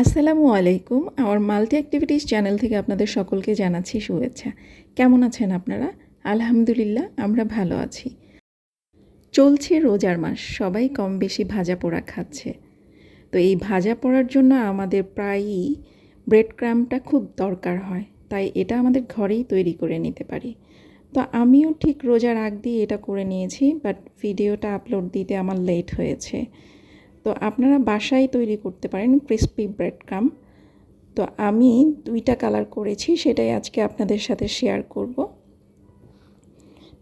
আসসালামু আলাইকুম। আমার মাল্টি অ্যাক্টিভিটিস চ্যানেল থেকে আপনাদের সকলকে জানাচ্ছি শুভেচ্ছা। কেমন আছেন আপনারা? আলহামদুলিল্লাহ, আমরা ভালো আছি। চলছে রোজার মাস, সবাই কম বেশি ভাজা পোড়া খাচ্ছে। তো এই ভাজা পোড়ার জন্য আমাদের প্রায়ই ব্রেড ক্রামটা খুব দরকার হয়, তাই এটা আমাদের ঘরেই তৈরি করে নিতে পারি। তো আমিও ঠিক রোজার আগ দিয়ে এটা করে নিয়েছি বাট ভিডিওটা আপলোড দিতে আমার লেট হয়েছে। তো আপনারা বাসায় তৈরি করতে পারেন ক্রিস্পি ব্রেড ক্রাম তো আমি দুইটা কালার করেছি, সেটাই আজকে আপনাদের সাথে শেয়ার করব।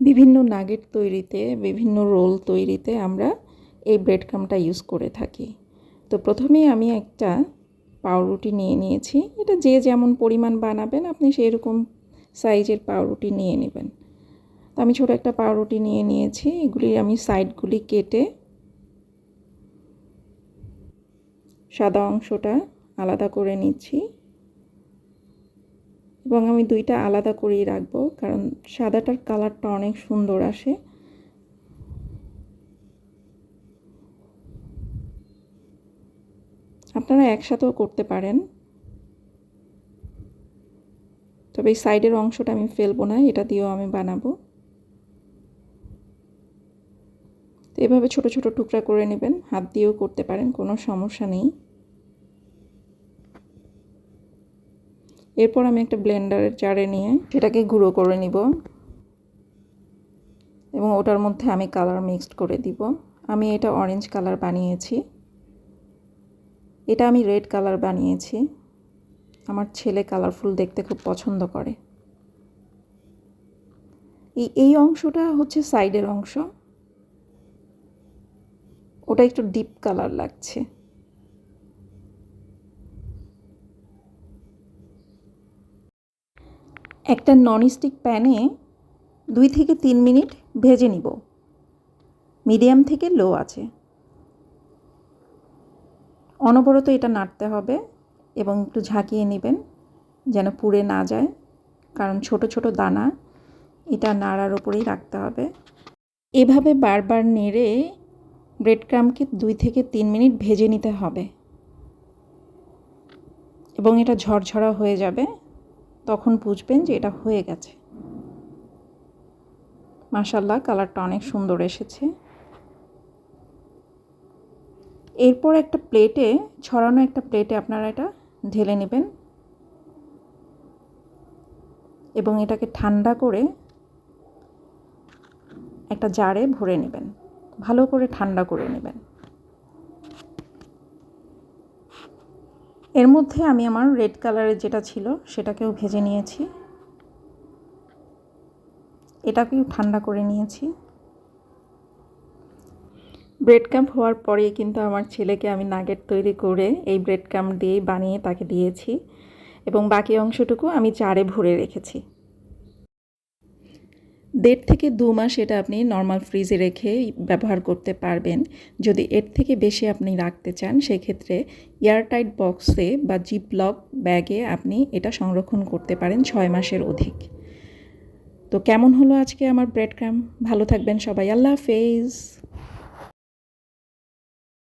বিভিন্ন নাগেট তৈরিতে, বিভিন্ন রোল তৈরিতে আমরা এই ব্রেড ক্রামটা ইউজ করে থাকি। তো প্রথমেই আমি একটা পাউরুটি নিয়ে নিয়েছি। এটা যে যেমন পরিমাণ বানাবেন, আপনি সেই রকম সাইজের পাউরুটি নিয়ে নেবেন। তো আমি ছোটো একটা পাউরুটি নিয়ে নিয়েছি। এগুলি আমি সাইডগুলি কেটে সাদা অংশটা আলাদা করে নিচ্ছি। এবং আমি দুইটা আলাদা করেই রাখব, কারণ সাদাটার কালারটা অনেক সুন্দর আসে। আপনারা একসাথেও করতে পারেন। তবে এই সাইডের অংশটা আমি ফেলব না, এটা দিয়েও আমি বানাবো। তো এভাবে ছোট ছোট টুকরা করে নেবেন, হাত দিয়েও করতে পারেন, কোনো সমস্যা নেই। এরপর আমি একটা ব্লেন্ডারের জারে নিয়ে সেটাকে গুঁড়ো করে নিব এবং ওটার মধ্যে আমি কালার মিক্সড করে দিব। আমি এটা অরেঞ্জ কালার বানিয়েছি। এটা আমি রেড কালার বানিয়েছি। আমার ছেলে কালারফুল দেখতে খুব পছন্দ করে। এই এই অংশটা হচ্ছে সাইডের অংশ। ওটা একটু ডিপ কালার লাগছে। একটা ননস্টিক প্যানে দুই থেকে তিন মিনিট ভেজে নিব। মিডিয়াম থেকে লো আছে। অনবরত এটা নাড়তে হবে এবং একটু ঝাঁকিয়ে নেবেন যেন পুড়ে না যায়, কারণ ছোট ছোট দানা এটা নাড়ার ওপরেই রাখতে হবে। এভাবে বারবার নেড়ে ব্রেড ক্রামকে দুই থেকে তিন মিনিট ভেজে নিতে হবে। এবং এটা ঝরঝরা হয়ে যাবে, তখন বুঝবেন যে এটা হয়ে গেছে। মাসাল্লাহ কালারটা অনেক সুন্দর এসেছে। এরপর একটা প্লেটে, ছড়ানো একটা প্লেটে আপনারা এটা ঢেলে নেবেন। এবং এটাকে ঠান্ডা করে একটা জারে ভরে নেবেন। ভালো করে ঠান্ডা করে নেবেন। এর মধ্যে আমি আমার রেড কালারের যেটা ছিল সেটাকেও ভেজে নিয়েছি। এটাকেও ঠান্ডা করে নিয়েছি। ব্রেড ক্যাম্প হওয়ার পরে কিন্তু আমার ছেলেকে আমি নাগেট তৈরি করে এই ব্রেড ক্যাম্প দিয়েই বানিয়ে তাকে দিয়েছি এবং বাকি অংশটুকু আমি চারে ভরে রেখেছি। দেড় থেকে দু মাস এটা আপনি নর্মাল ফ্রিজে রেখে ব্যবহার করতে পারবেন। যদি এর থেকে বেশি আপনি রাখতে চান, সেক্ষেত্রে এয়ারটাইট বক্সে বা জিপ লক ব্যাগে আপনি এটা সংরক্ষণ করতে পারেন ছয় মাসের অধিক। তো কেমন হলো আজকে আমার ব্রেড ক্রাম ভালো থাকবেন সবাই। আল্লাহ হাফেজ।